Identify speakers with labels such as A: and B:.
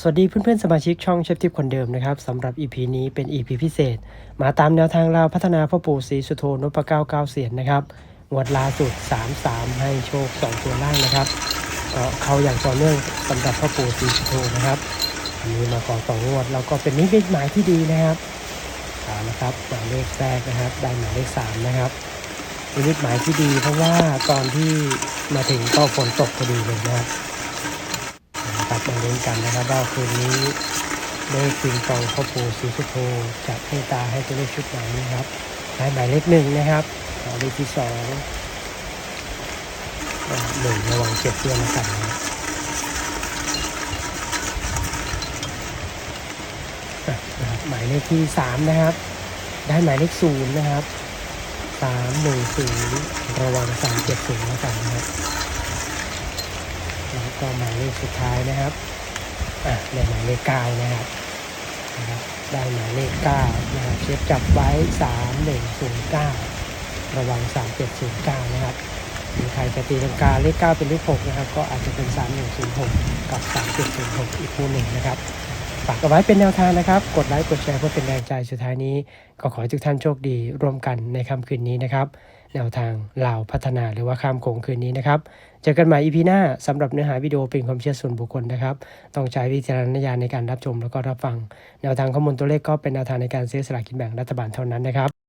A: สวัสดีเพื่อนๆสมาชิกช่องเชฟทิปคนเดิมนะครับสำหรับ EP นี้เป็น EP พิเศษ มาตามแนวทางเราวพัฒนาพ่อปู่ศรีสุโธนพเก้าเก้าเสียนนะครับงวดล่าสุด 3-3 ให้โชค 2 ตัวล่างนะครับก็เข้าอย่างต่อเนื่องสำหรับพ่อปู่ศรีสุโธนะครับอันนี้มาก่อนต่องวดแล้วก็เป็นนิมิตหมายที่ดีนะครับเอาละครับหมายเลขแรกนะครับ ได้หมายเลข3นะครับนิมิตหมายที่ดี เพราะว่าตอนที่มาถึงก็ฝนตกพอดีเลยนะครับ มาลุ้นกันนะครับว่าคืนนี้เลขปิงปองพ่อปู่ศรีสุโธจะให้ตาให้ตัวเลขชุดไหนนะครับได้หมายเลขหนึ่งนะครับหมายเลขที่สองหนึ่งระวังเจ็บเพื่อนกันะครับอะนะครับหมายเลขที่สามนะครับ ได้หมายเลขศูนย์นะครับสามหนึ่งศูนย์ระวังสามเจ็ดศูนย์แล้วกันนะครับ แล้วก็หมายเลขสุดท้ายนะครับอะได้หมายเลขเก้านะครับนะครับ ได้หมายเลขเก้านะครับเชฟจับไว้สามหนึ่งศูนย์เก้าระวังสามเจ็ดศูนย์เก้านะครับหรือใครจะตีลังกาเลขเก้าเป็นเลขหกนะครับ ก็อาจจะเป็นสามหนึ่งศูนย์หกกับสามเจ็ดศูนย์หกอีกคู่หนึ่งนะครับฝากเอาไว้เป็นแนวทางนะครับ กดไลค์ กดแชร์เพื่อเป็นแรงใจ สุดท้ายนี้ ก็ขอให้ทุกท่านโชคดีร่วมกันในค่ำคืนนี้นะครับ แนวทางลาวพัฒนาหรือว่าข้ามโขงคืนนี้นะครับเจอกันใหม่ EP หน้าสำหรับเนื้อหาวิดีโอเป็นความเชื่อส่วนบุคคลนะครับ ต้องใช้วิจารณญาณในการรับชมแล้วก็รับฟัง แนวทางข้อมูลตัวเลขก็เป็นแนวทางในการซื้อสลากกินแบ่งรัฐบาลเท่านั้นนะครับ